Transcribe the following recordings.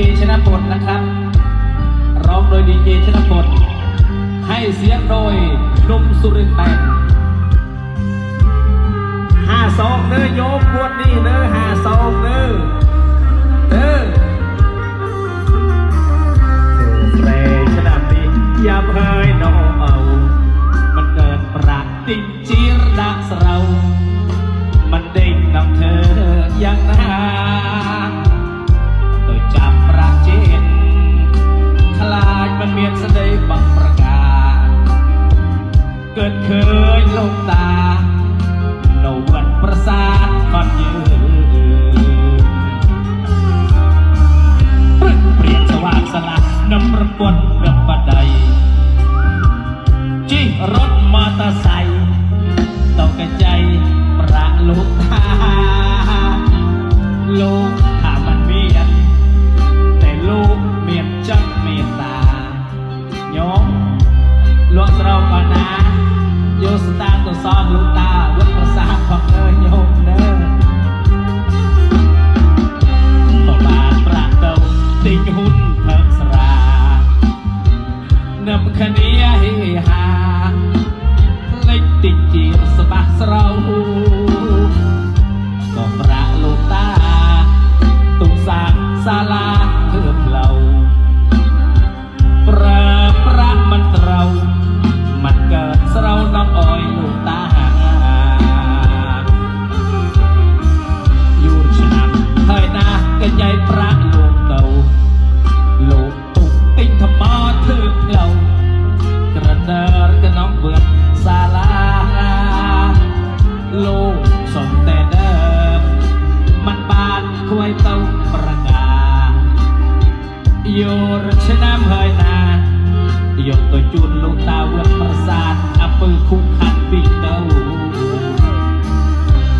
เจชนะพลนะครับ ร้องโดยดีเจชนะพลให้เสียงโดยนุ่มสุรินแตงห้าสองเนื้อโยกควดนี่เนื้อห้าสองเนื้อ តស័យតកចៃប្រាក់លោកថាលោកថាមិនមានតែលោកមានចិត្តមេត្តាញោមលោកស្រោបណាយោស្តាកុសលលោកតាវត្តប្រសាទផងអើយញោមណើបបាប្រាក់ទៅទិញហ៊ុនផឹកស្រានឹមគ្នាហេហា โยตัวจุนลูกตาเวือนประสาทอปือคุกขันปีเต้า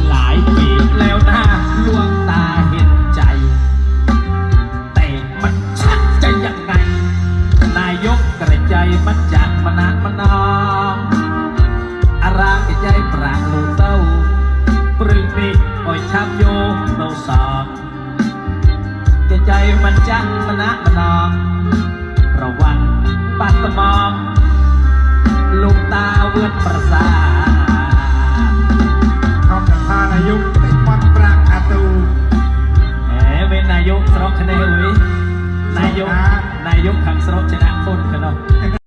หลายปีแล้วนะลวงตาเห็นใจ แต่มันชักจะยังไงนายกกระใจมันจากมนานมนองอารามกระใจปรางลูเต้าปรึงนี่อ่อยชับโยโนสอบกระใจมันจักมนานมนอง ชนะอุ้ยนายยกนายยกขังสโลชนะโคตกันเนาะ